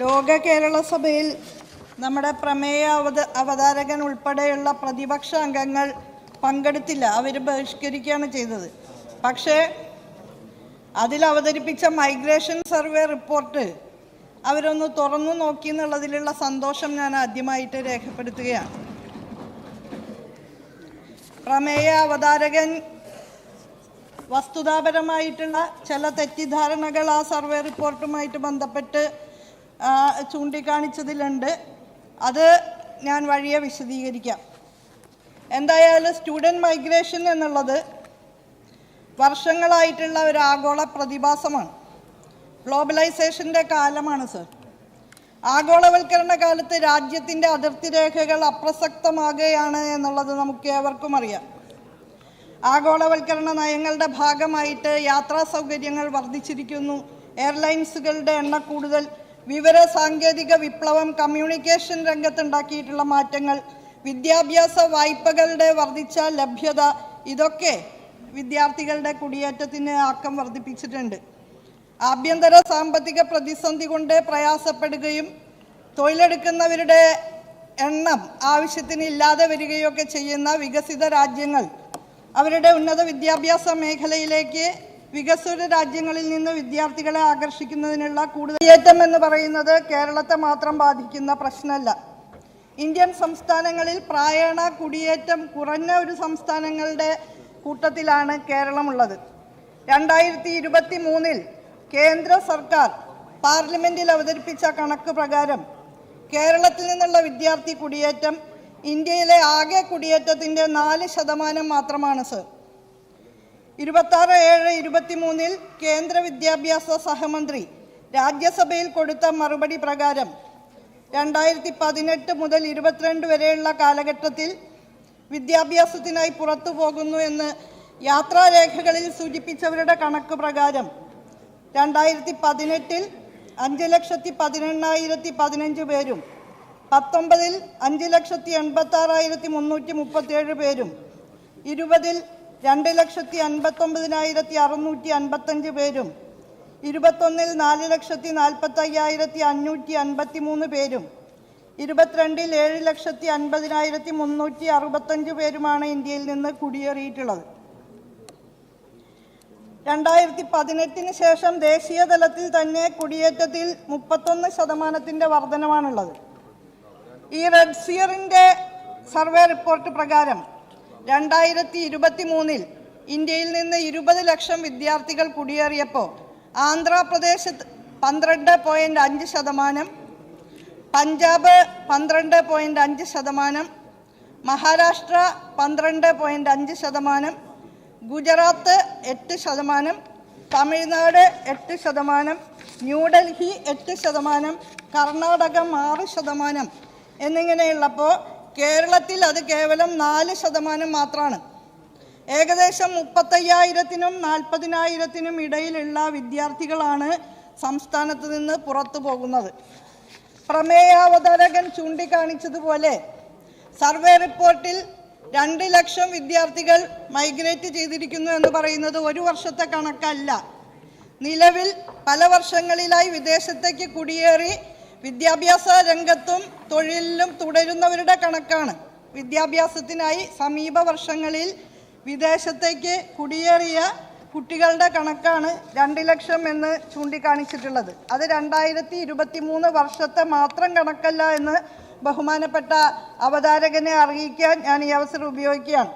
ലോക കേരള സഭയിൽ നമ്മുടെ പ്രമേയ അവത അവതാരകൻ ഉൾപ്പെടെയുള്ള പ്രതിപക്ഷ അംഗങ്ങൾ പങ്കെടുത്തില്ല. അവർ ബഹിഷ്കരിക്കുകയാണ് ചെയ്തത്. പക്ഷേ അതിൽ അവതരിപ്പിച്ച മൈഗ്രേഷൻ സർവേ റിപ്പോർട്ട് അവരൊന്ന് തുറന്നു നോക്കി എന്നുള്ളതിലുള്ള സന്തോഷം ഞാൻ ആദ്യമായിട്ട് രേഖപ്പെടുത്തുകയാണ്. പ്രമേയ അവതാരകൻ വസ്തുതാപരമായിട്ടുള്ള ചില തെറ്റിദ്ധാരണകൾ ആ സർവേ റിപ്പോർട്ടുമായിട്ട് ബന്ധപ്പെട്ട് ചൂണ്ടിക്കാണിച്ചതിലുണ്ട്. അത് ഞാൻ വഴിയെ വിശദീകരിക്കാം. എന്തായാലും സ്റ്റുഡന്റ് മൈഗ്രേഷൻ എന്നുള്ളത് വർഷങ്ങളായിട്ടുള്ള ഒരു ആഗോള പ്രതിഭാസമാണ്. ഗ്ലോബലൈസേഷന്റെ കാലമാണ് സർ. ആഗോളവൽക്കരണ കാലത്ത് രാജ്യത്തിന്റെ അതിർത്തി രേഖകൾ അപ്രസക്തമാകുകയാണ് എന്നുള്ളത് നമുക്ക് ഏവർക്കും അറിയാം. ആഗോളവൽക്കരണ നയങ്ങളുടെ ഭാഗമായിട്ട് യാത്രാ സൗകര്യങ്ങൾ വർദ്ധിച്ചിരിക്കുന്നു. എയർലൈൻസുകളുടെ എണ്ണ കൂടുതൽ വിവര സാങ്കേതിക വിപ്ലവം കമ്മ്യൂണിക്കേഷൻ രംഗത്തുണ്ടാക്കിയിട്ടുള്ള മാറ്റങ്ങൾ വിദ്യാഭ്യാസ വായ്പകളുടെ വർദ്ധിച്ച ലഭ്യത ഇതൊക്കെ വിദ്യാർത്ഥികളുടെ കുടിയേറ്റത്തിന് ആക്കം വർദ്ധിപ്പിച്ചിട്ടുണ്ട്. ആഭ്യന്തര സാമ്പത്തിക പ്രതിസന്ധി കൊണ്ട് പ്രയാസപ്പെടുകയും തൊഴിലെടുക്കുന്നവരുടെ എണ്ണം ആവശ്യത്തിന് ഇല്ലാതെ വരികയൊക്കെ ചെയ്യുന്ന വികസിത രാജ്യങ്ങൾ അവരുടെ ഉന്നത വിദ്യാഭ്യാസ മേഖലയിലേക്ക് വികസ്വര രാജ്യങ്ങളിൽ നിന്ന് വിദ്യാർത്ഥികളെ ആകർഷിക്കുന്നതിനുള്ള കൂടുതൽ ഏറ്റം എന്ന് പറയുന്നത് കേരളത്തെ മാത്രം ബാധിക്കുന്ന പ്രശ്നമല്ല. ഇന്ത്യൻ സംസ്ഥാനങ്ങളിൽ പ്രായണ കുടിയേറ്റം കുറഞ്ഞ ഒരു സംസ്ഥാനങ്ങളുടെ കൂട്ടത്തിലാണ് കേരളമുള്ളത്. രണ്ടായിരത്തി ഇരുപത്തി മൂന്നിൽ കേന്ദ്ര സർക്കാർ പാർലമെന്റിൽ അവതരിപ്പിച്ച കണക്ക് പ്രകാരം കേരളത്തിൽ നിന്നുള്ള വിദ്യാർത്ഥി കുടിയേറ്റം ഇന്ത്യയിലെ ആകെ കുടിയേറ്റത്തിന്റെ നാല് ശതമാനം മാത്രമാണ് സർ. ഇരുപത്താറ് ഏഴ് ഇരുപത്തിമൂന്നിൽ കേന്ദ്ര വിദ്യാഭ്യാസ സഹമന്ത്രി രാജ്യസഭയിൽ കൊടുത്ത മറുപടി പ്രകാരം രണ്ടായിരത്തി പതിനെട്ട് മുതൽ ഇരുപത്തിരണ്ട് വരെയുള്ള കാലഘട്ടത്തിൽ വിദ്യാഭ്യാസത്തിനായി പുറത്തു പോകുന്നു എന്ന് യാത്രാരേഖകളിൽ സൂചിപ്പിച്ചവരുടെ കണക്ക് പ്രകാരം രണ്ടായിരത്തി പതിനെട്ടിൽ അഞ്ച് ലക്ഷത്തി പതിനെണ്ണായിരത്തി പതിനഞ്ച് പേരും പത്തൊമ്പതിൽ അഞ്ച് ലക്ഷത്തി എൺപത്താറായിരത്തി മുന്നൂറ്റി മുപ്പത്തേഴ് പേരും ഇരുപതിൽ രണ്ട് ലക്ഷത്തി അൻപത്തൊമ്പതിനായിരത്തി അറുന്നൂറ്റി അൻപത്തഞ്ച് പേരും ഇരുപത്തൊന്നിൽ നാല് ലക്ഷത്തി നാൽപ്പത്തി അയ്യായിരത്തി അഞ്ഞൂറ്റി അൻപത്തി മൂന്ന് പേരും ഇരുപത്തിരണ്ടിൽ ഏഴ് ലക്ഷത്തി അൻപതിനായിരത്തി മുന്നൂറ്റി അറുപത്തഞ്ച് പേരുമാണ് ഇന്ത്യയിൽ നിന്ന് കുടിയേറിയിട്ടുള്ളത്. രണ്ടായിരത്തി പതിനെട്ടിന് ശേഷം ദേശീയ തലത്തിൽ തന്നെ കുടിയേറ്റത്തിൽ മുപ്പത്തൊന്ന് ശതമാനത്തിന്റെ വർധനമാണുള്ളത് ഈ റെഡ് സിയറിന്റെ സർവേ റിപ്പോർട്ട് പ്രകാരം രണ്ടായിരത്തി ഇരുപത്തി മൂന്നിൽ ഇന്ത്യയിൽ നിന്ന് ഇരുപത് ലക്ഷം വിദ്യാർത്ഥികൾ കുടിയേറിയപ്പോൾ ആന്ധ്രാപ്രദേശ് പന്ത്രണ്ട് പോയിന്റ് അഞ്ച് ശതമാനം പഞ്ചാബ് പന്ത്രണ്ട് പോയിന്റ് അഞ്ച് ശതമാനം മഹാരാഷ്ട്ര പന്ത്രണ്ട് പോയിന്റ് അഞ്ച് ശതമാനം ഗുജറാത്ത് എട്ട് ശതമാനം തമിഴ്നാട് എട്ട് ശതമാനം ന്യൂഡൽഹി എട്ട് ശതമാനം കർണാടകം ആറ് ശതമാനം എന്നിങ്ങനെയുള്ളപ്പോൾ കേരളത്തിൽ അത് കേവലം നാല് ശതമാനം മാത്രമാണ്. ഏകദേശം മുപ്പത്തയ്യായിരത്തിനും നാൽപ്പതിനായിരത്തിനും ഇടയിലുള്ള വിദ്യാർത്ഥികളാണ് സംസ്ഥാനത്ത് നിന്ന് പുറത്തു പോകുന്നത്. പ്രമേയാവതാരകൻ ചൂണ്ടിക്കാണിച്ചതുപോലെ സർവേ റിപ്പോർട്ടിൽ രണ്ട് ലക്ഷം വിദ്യാർത്ഥികൾ മൈഗ്രേറ്റ് ചെയ്തിരിക്കുന്നു എന്ന് പറയുന്നത് ഒരു വർഷത്തെ കണക്കല്ല. നിലവിൽ പല വർഷങ്ങളിലായി വിദേശത്തേക്ക് കുടിയേറി വിദ്യാഭ്യാസ രംഗത്തും തൊഴിലിലും തുടരുന്നവരുടെ കണക്കാണ്. വിദ്യാഭ്യാസത്തിനായി സമീപ വർഷങ്ങളിൽ വിദേശത്തേക്ക് കുടിയേറിയ കുട്ടികളുടെ കണക്കാണ് രണ്ട് ലക്ഷം എന്ന് ചൂണ്ടിക്കാണിച്ചിട്ടുള്ളത്. അത് രണ്ടായിരത്തി ഇരുപത്തി മൂന്ന് വർഷത്തെ മാത്രം കണക്കല്ല എന്ന് ബഹുമാനപ്പെട്ട അവതാരകനെ അറിയിക്കാൻ ഞാൻ ഈ അവസരം ഉപയോഗിക്കുകയാണ്.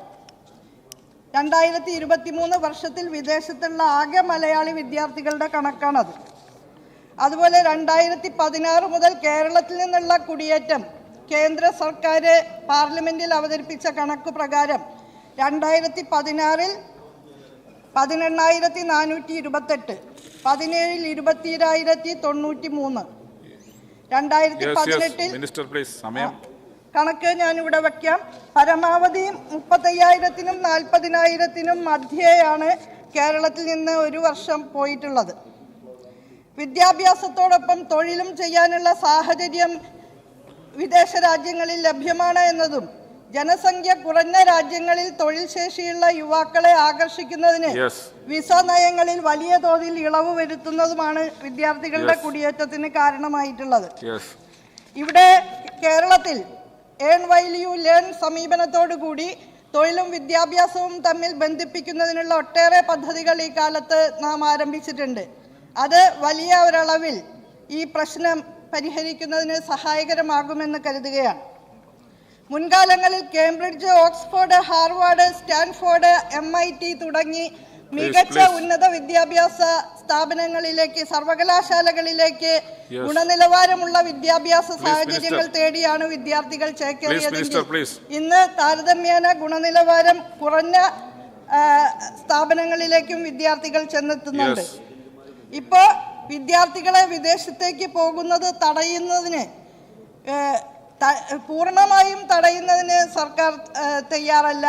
രണ്ടായിരത്തി ഇരുപത്തി മൂന്ന് വർഷത്തിൽ വിദേശത്തുള്ള ആകെ മലയാളി വിദ്യാർത്ഥികളുടെ കണക്കാണത്. അതുപോലെ രണ്ടായിരത്തി പതിനാറ് മുതൽ കേരളത്തിൽ നിന്നുള്ള കുടിയേറ്റം കേന്ദ്ര സർക്കാർ പാർലമെന്റിൽ അവതരിപ്പിച്ച കണക്ക് പ്രകാരം രണ്ടായിരത്തി പതിനാറിൽ പതിനെണ്ണായിരത്തി നാനൂറ്റി ഇരുപത്തെട്ട് പതിനേഴിൽ ഇരുപത്തിരായിരത്തി തൊണ്ണൂറ്റി മൂന്ന് രണ്ടായിരത്തി പതിനെട്ടിൽ കണക്ക് ഞാനിവിടെ വയ്ക്കാം പരമാവധി മുപ്പത്തയ്യായിരത്തിനും നാൽപ്പതിനായിരത്തിനും മധ്യേയാണ് കേരളത്തിൽ നിന്ന് ഒരു വർഷം പോയിട്ടുള്ളത്. വിദ്യാഭ്യാസത്തോടൊപ്പം തൊഴിലും ചെയ്യാനുള്ള സാഹചര്യം വിദേശ രാജ്യങ്ങളിൽ ലഭ്യമാണ് എന്നതും ജനസംഖ്യ കുറഞ്ഞ രാജ്യങ്ങളിൽ തൊഴിൽ ശേഷിയുള്ള യുവാക്കളെ ആകർഷിക്കുന്നതിന് വിസ നയങ്ങളിൽ വലിയ തോതിൽ ഇളവ് വരുത്തുന്നതുമാണ് വിദ്യാർത്ഥികളുടെ കുടിയേറ്റത്തിന് കാരണമായിട്ടുള്ളത്. ഇവിടെ കേരളത്തിൽ ഏൺ വൈൽ യു ലേൺ സമീപനത്തോടു കൂടി തൊഴിലും വിദ്യാഭ്യാസവും തമ്മിൽ ബന്ധിപ്പിക്കുന്നതിനുള്ള ഒട്ടേറെ പദ്ധതികൾ ഈ കാലത്ത് നാം ആരംഭിച്ചിട്ടുണ്ട്. അത് വലിയ ഒരളവിൽ ഈ പ്രശ്നം പരിഹരിക്കുന്നതിന് സഹായകരമാകുമെന്ന് കരുതുകയാണ്. മുൻകാലങ്ങളിൽ Cambridge Oxford Harvard Stanford M I T തുടങ്ങി മികച്ച ഉന്നത വിദ്യാഭ്യാസ സ്ഥാപനങ്ങളിലേക്ക് സർവകലാശാലകളിലേക്ക് ഗുണനിലവാരമുള്ള വിദ്യാഭ്യാസ സാഹചര്യങ്ങൾ തേടിയാണ് വിദ്യാർത്ഥികൾ ചേക്കേറിയത് ചേക്കേറിയതെങ്കിൽ ഇന്ന് താരതമ്യേന ഗുണനിലവാരം കുറഞ്ഞ സ്ഥാപനങ്ങളിലേക്കും വിദ്യാർത്ഥികൾ ചെന്നെത്തുന്നുണ്ട്. Yes. ഇപ്പോ വിദ്യാർത്ഥികളെ വിദേശത്തേക്ക് പോകുന്നത് തടയുന്നതിന് പൂർണമായും തടയുന്നതിന് സർക്കാർ തയ്യാറല്ല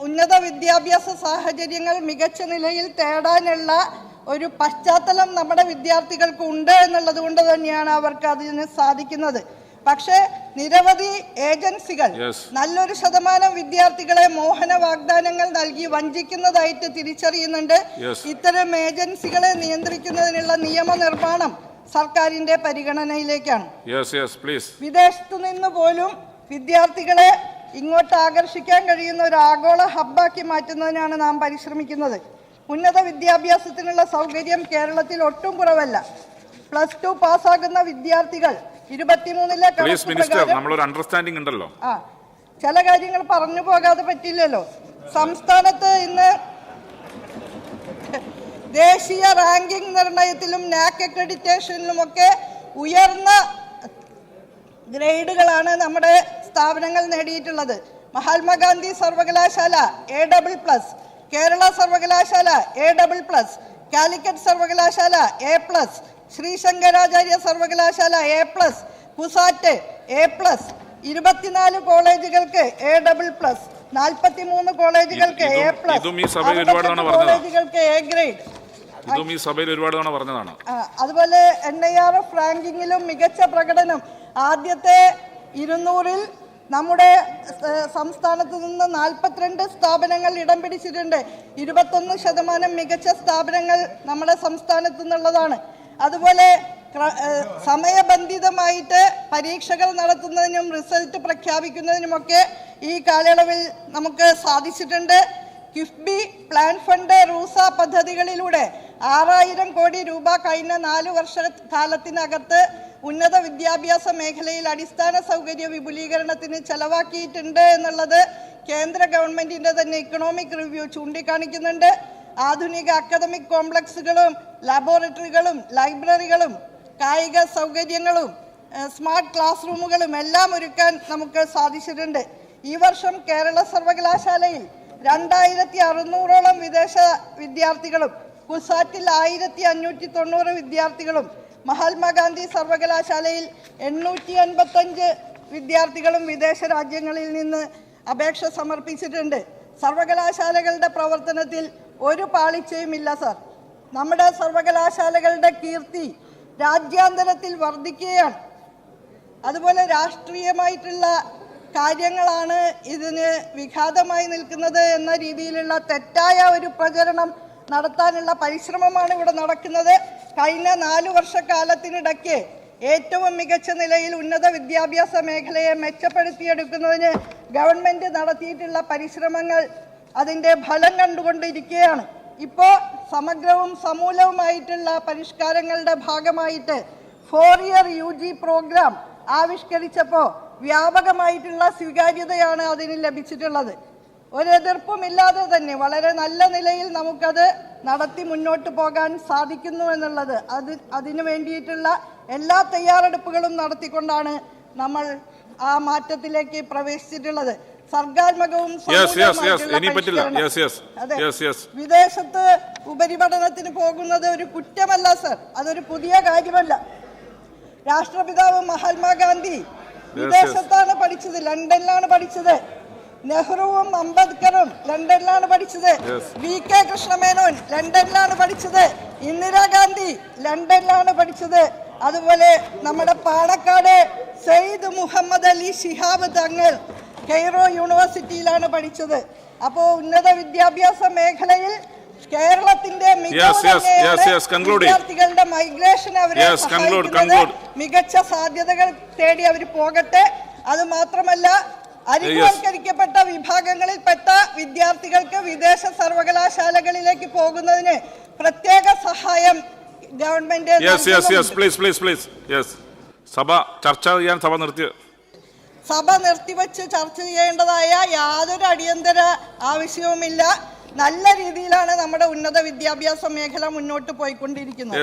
ഉന്നത വിദ്യാഭ്യാസ സാഹചര്യങ്ങൾ മികച്ച നിലയിൽ തേടാനുള്ള ഒരു പശ്ചാത്തലം നമ്മുടെ വിദ്യാർത്ഥികൾക്ക് ഉണ്ട് എന്നുള്ളത് കൊണ്ട് തന്നെയാണ് അവർക്ക് അതിന് സാധിക്കുന്നത് പക്ഷേ നിരവധി ഏജൻസികൾ നല്ലൊരു ശതമാനം വിദ്യാർത്ഥികളെ മോഹന വാഗ്ദാനങ്ങൾ നൽകി വഞ്ചിക്കുന്നതായിട്ട് തിരിച്ചറിയുന്നുണ്ട്. ഇത്തരം ഏജൻസികളെ നിയന്ത്രിക്കുന്നതിനുള്ള നിയമനിർമ്മാണം സർക്കാരിന്റെ പരിഗണനയിലേക്കാണ്. വിദേശത്തു നിന്ന് പോലും വിദ്യാർത്ഥികളെ ഇങ്ങോട്ട് ആകർഷിക്കാൻ കഴിയുന്ന ഒരു ആഗോള ഹബ്ബാക്കി മാറ്റുന്നതിനാണ് നാം പരിശ്രമിക്കുന്നത്. ഉന്നത വിദ്യാഭ്യാസത്തിനുള്ള സൗകര്യം കേരളത്തിൽ ഒട്ടും കുറവല്ല. പ്ലസ് ടു പാസ്സാകുന്ന വിദ്യാർത്ഥികൾ ഇരുപത്തിമൂന്നിലെ പ്ലീസ് മിനിസ്റ്റർ നമ്മളൊരു അണ്ടർസ്റ്റാൻഡിംഗ് ഉണ്ടല്ലോ. ആ ചില കാര്യങ്ങൾ പറഞ്ഞു പോകാതെ പറ്റില്ലല്ലോ. സംസ്ഥാനത്ത് ഇന്ന് ദേശീയ റാങ്കിംഗ് നിർണയത്തിലും നാക് അക്രഡിറ്റേഷനിലുമൊക്കെ ഉയർന്ന ഗ്രേഡുകളാണ് നമ്മുടെ സ്ഥാപനങ്ങൾ നേടിയിട്ടുള്ളത്. മഹാത്മാഗാന്ധി സർവകലാശാല എ ഡബിൾ പ്ലസ് കേരള സർവകലാശാല എ ഡബിൾ പ്ലസ് കാലിക്കറ്റ് സർവകലാശാല എ പ്ലസ് ശ്രീശങ്കരാചാര്യ സർവകലാശാല A plus CUSAT A plus ഇരുപത്തിനാല് കോളേജുകൾക്ക് എ ഡബിൾ പ്ലസ് നാൽപ്പത്തി മൂന്ന് കോളേജുകൾക്ക് എ പ്ലസ് കോളേജുകൾക്ക് എ ഗ്രേഡ് ഇതും ഈ സഭയിൽ ഒരുപാട് തവണ പറഞ്ഞതാണ് അതുപോലെ എൻ ഐ ആർ എഫ് റാങ്കിങ്ങിലും മികച്ച പ്രകടനം. ആദ്യത്തെ ഇരുന്നൂറിൽ നമ്മുടെ സംസ്ഥാനത്ത് നിന്ന് നാൽപ്പത്തിരണ്ട് സ്ഥാപനങ്ങൾ ഇടം പിടിച്ചിട്ടുണ്ട്. ഇരുപത്തൊന്ന് ശതമാനം മികച്ച സ്ഥാപനങ്ങൾ നമ്മുടെ സംസ്ഥാനത്ത് നിന്നുള്ളതാണ്. അതുപോലെ സമയബന്ധിതമായിട്ട് പരീക്ഷകൾ നടത്തുന്നതിനും റിസൾട്ട് പ്രഖ്യാപിക്കുന്നതിനുമൊക്കെ ഈ കാലയളവിൽ നമുക്ക് സാധിച്ചിട്ടുണ്ട്. കിഫ്ബി പ്ലാൻ ഫണ്ട് റൂസ പദ്ധതികളിലൂടെ ആറായിരം കോടി രൂപ കഴിഞ്ഞ നാല് വർഷ കാലത്തിനകത്ത് ഉന്നത വിദ്യാഭ്യാസ മേഖലയിൽ അടിസ്ഥാന സൗകര്യ വിപുലീകരണത്തിന് ചെലവാക്കിയിട്ടുണ്ട് എന്നുള്ളത് കേന്ദ്ര ഗവൺമെന്റിന്റെ തന്നെ ഇക്കണോമിക് റിവ്യൂ ചൂണ്ടിക്കാണിക്കുന്നുണ്ട്. ആധുനിക അക്കാദമിക് കോംപ്ലക്സുകളും ലബോറട്ടറികളും ലൈബ്രറികളും കായിക സൗകര്യങ്ങളും സ്മാർട്ട് ക്ലാസ് റൂമുകളും എല്ലാം ഒരുക്കാൻ നമുക്ക് സാധിച്ചിട്ടുണ്ട്. ഈ വർഷം കേരള സർവകലാശാലയിൽ രണ്ടായിരത്തി അറുന്നൂറോളം വിദേശ വിദ്യാർത്ഥികളും കുസാറ്റിൽ ആയിരത്തി അഞ്ഞൂറ്റി തൊണ്ണൂറ് വിദ്യാർത്ഥികളും മഹാത്മാഗാന്ധി സർവകലാശാലയിൽ എണ്ണൂറ്റി അൻപത്തഞ്ച് വിദ്യാർത്ഥികളും വിദേശ രാജ്യങ്ങളിൽ നിന്ന് അപേക്ഷ സമർപ്പിച്ചിട്ടുണ്ട്. സർവകലാശാലകളുടെ പ്രവർത്തനത്തിൽ ഒരു പാളിച്ചയുമില്ല സർ. നമ്മുടെ സർവകലാശാലകളുടെ കീർത്തി രാജ്യാന്തരത്തിൽ വർദ്ധിക്കുകയാണ്. അതുപോലെ രാഷ്ട്രീയമായിട്ടുള്ള കാര്യങ്ങളാണ് ഇതിന് വിഘാതമായി നിൽക്കുന്നത് എന്ന രീതിയിലുള്ള തെറ്റായ ഒരു പ്രചരണം നടത്താനുള്ള പരിശ്രമമാണ് ഇവിടെ നടക്കുന്നത്. കഴിഞ്ഞ നാലു വർഷക്കാലത്തിനിടയ്ക്ക് ഏറ്റവും മികച്ച നിലയിൽ ഉന്നത വിദ്യാഭ്യാസ മേഖലയെ മെച്ചപ്പെടുത്തിയെടുക്കുന്നതിന് ഗവൺമെന്റ് നടത്തിയിട്ടുള്ള പരിശ്രമങ്ങൾ അതിന്റെ ഫലം കണ്ടുകൊണ്ടിരിക്കുകയാണ്. ഇപ്പോൾ സമഗ്രവും സമൂലവുമായിട്ടുള്ള പരിഷ്കാരങ്ങളുടെ ഭാഗമായിട്ട് four year U G programme ആവിഷ്കരിച്ചപ്പോൾ വ്യാപകമായിട്ടുള്ള സ്വീകാര്യതയാണ് അതിന് ലഭിച്ചിട്ടുള്ളത്. ഒരു എതിർപ്പുമില്ലാതെ തന്നെ വളരെ നല്ല നിലയിൽ നമുക്കത് നടത്തി മുന്നോട്ട് പോകാൻ സാധിക്കുന്നു എന്നുള്ളത് അത് അതിനു വേണ്ടിയിട്ടുള്ള എല്ലാ തയ്യാറെടുപ്പുകളും നടത്തിക്കൊണ്ടാണ് നമ്മൾ ആ മാറ്റത്തിലേക്ക് പ്രവേശിച്ചിട്ടുള്ളത്. സർഗാത്മകവും. വിദേശത്ത് ഉപരിപഠനത്തിന് പോകുന്നത് ഒരു കുറ്റമല്ല സർ. അതൊരു പുതിയ കാര്യമല്ല. രാഷ്ട്രപിതാവ് മഹാത്മാഗാന്ധി വിദേശത്താണ് പഠിച്ചത് ലണ്ടനിലാണ് പഠിച്ചത്. നെഹ്റുവും അംബേദ്കറും ലണ്ടനിലാണ് പഠിച്ചത്. വി കെ കൃഷ്ണമേനോൻ ലണ്ടനിലാണ് പഠിച്ചത്. ഇന്ദിരാഗാന്ധി ലണ്ടനിലാണ് പഠിച്ചത്. അതുപോലെ നമ്മുടെ പാണക്കാട് സെയ്ദ് മുഹമ്മദ് അലി ശിഹാബ് തങ്ങൾ കെയ്റോ യൂണിവേഴ്സിറ്റിയിലാണ് പഠിച്ചത്. അപ്പോൾ ഉന്നത വിദ്യാഭ്യാസ മേഖലയിൽ കേരളത്തിന്റെ വിദ്യാർത്ഥികളുടെ മൈഗ്രേഷൻ അവരെ സഹായിക്കുന്നത്. മികച്ച സാധ്യതകൾ തേടി അവർ പോകട്ടെ. അത് മാത്രമല്ല അരിവൽക്കരിക്കപ്പെട്ട വിഭാഗങ്ങളിൽപ്പെട്ട വിദ്യാർത്ഥികൾക്ക് വിദേശ സർവകലാശാലകളിലേക്ക് പോകുന്നതിന് പ്രത്യേക സഹായം ഗവൺമെന്റ് സഭ ചർച്ച ചെയ്യാൻ സഭ നിർത്തി സഭ നിർത്തിവെച്ച് ചർച്ച ചെയ്യേണ്ടതായ യാതൊരു അടിയന്തര ആവശ്യവുമില്ല. നല്ല രീതിയിലാണ് നമ്മുടെ ഉന്നത വിദ്യാഭ്യാസ മേഖല മുന്നോട്ട് പോയിക്കൊണ്ടിരിക്കുന്നത്.